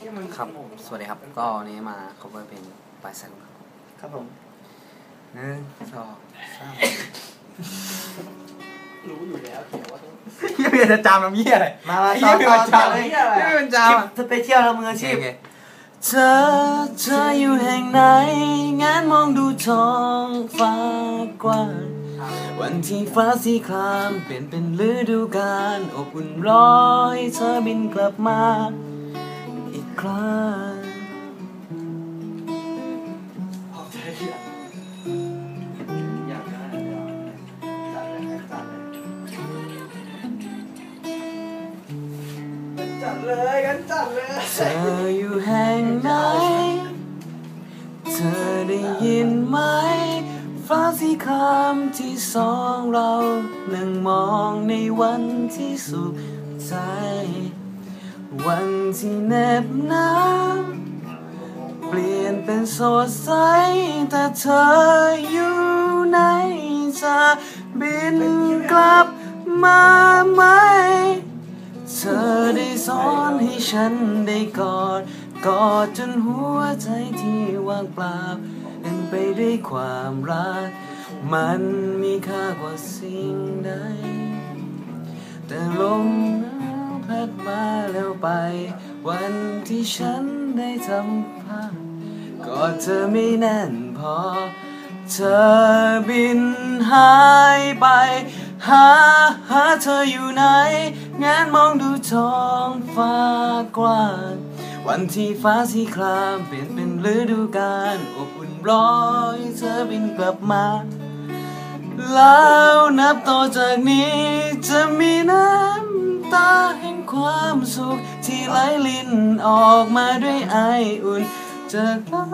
ครับ สวัสดีครับ ก็วันนี้มา cover เพลงปลายแสงครับครับผมหนึ่งสองสามรู้อยู่แล้วเขียนว่าต้องยังไม่จะจำน้ำเยี่ยอะไรมามาไอ้ต่เยี่อยไม่ต่อเป็นต่อจำเลยไม่เป็นจำคลิปอะสเปเชียลเรามืออาโอเคชีพโอเคเธอเธออยู่แห่งไหน งานมองดูท้องฟ้ากว้างวันที่ฟ้าสีครามเปลี่ยนเป็นฤดูกาลอบอุ่นรอให้เธอบินกลับมา ครั้งพอใจอยากอยากได้จัดเลยจัดเลยจัดเลยกันจัดเลย เธออยู่แห่งไหน เธอได้ยินไหม ฟ้าสีครามที่สองเรา นั่งมองในวันที่สุขใจ วันที่แนบหนาวเปลี่ยนเป็นสดใสแต่เธออยู่ไหนจะบินกลับมาไหม เธอได้สอนให้ฉันได้กอด กอดจนหัวใจที่ว่างเปล่าเป็นไปด้วยความรัก มันมีค่ากว่าสิ่งใด วันที่ฉันได้ทำพลาดกอเธอไม่แน่นพอ เธอบินหายไป หาหาเธออยู่ไหน งานมองดูท้องฟ้ากว้างวันที่ฟ้าสีครามเปลี่ยนเป็นฤดูกาลอบอุ่นร้อให้เธอบินกลับมา แล้วนับต่อจากนี้จะมีน้ำ ตาแห่งความสุข ที่ไหลลินออกมาด้วยไออุ่นจากเรา